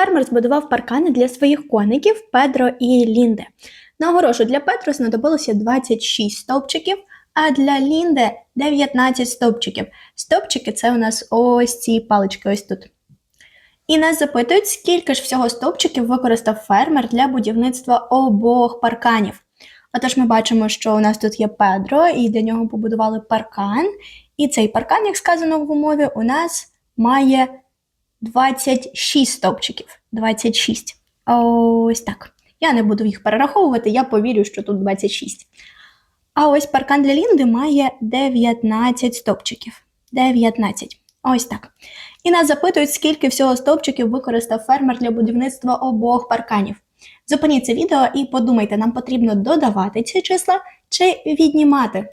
Фермер збудував паркани для своїх коників Педро і Лінде. На для Педро знадобилося 26 стовпчиків, а для Лінде 19 стовпчиків. Стовпчики це у нас ось ці палички ось тут. І нас запитують, скільки ж всього стовпчиків використав фермер для будівництва обох парканів. Отож, ми бачимо, що у нас тут є Педро, і для нього побудували паркан. І цей паркан, як сказано в умові, у нас має 26 стовпчиків. 26. Ось так. Я не буду їх перераховувати, я повірю, що тут 26. А ось паркан для Лінди має 19 стовпчиків. 19. Ось так. І нас запитують, скільки всього стовпчиків використав фермер для будівництва обох парканів. Зупиніть це відео і подумайте, нам потрібно додавати ці числа чи віднімати.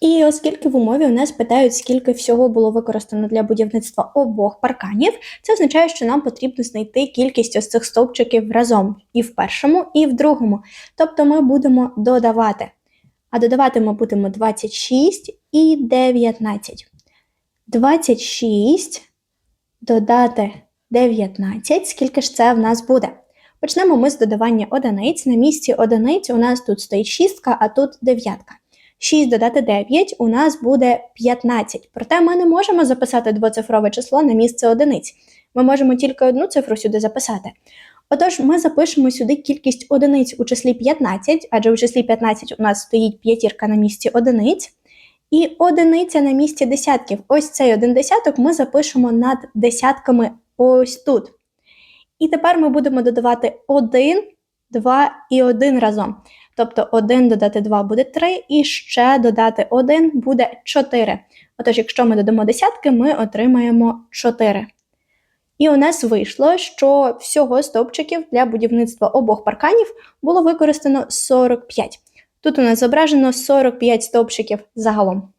І оскільки в умові у нас питають, скільки всього було використано для будівництва обох парканів, це означає, що нам потрібно знайти кількість ось цих стовпчиків разом і в першому, і в другому. Тобто ми будемо додавати. А додавати ми будемо 26 і 19. 26 додати 19. Скільки ж це в нас буде? Почнемо ми з додавання одиниць. На місці одиниць у нас тут стоїть шістка, а тут дев'ятка. 6 додати 9 у нас буде 15. Проте ми не можемо записати двоцифрове число на місце одиниць. Ми можемо тільки одну цифру сюди записати. Отож, ми запишемо сюди кількість одиниць у числі 15, адже у числі 15 у нас стоїть п'ятірка на місці одиниць. І одиниця на місці десятків. Ось цей один десяток ми запишемо над десятками ось тут. І тепер ми будемо додавати 1, 2 і 1 разом. Тобто 1 додати 2 буде 3, і ще додати 1 буде 4. Отож, якщо ми додамо десятки, ми отримаємо 4. І у нас вийшло, що всього стовпчиків для будівництва обох парканів було використано 45. Тут у нас зображено 45 стовпчиків загалом.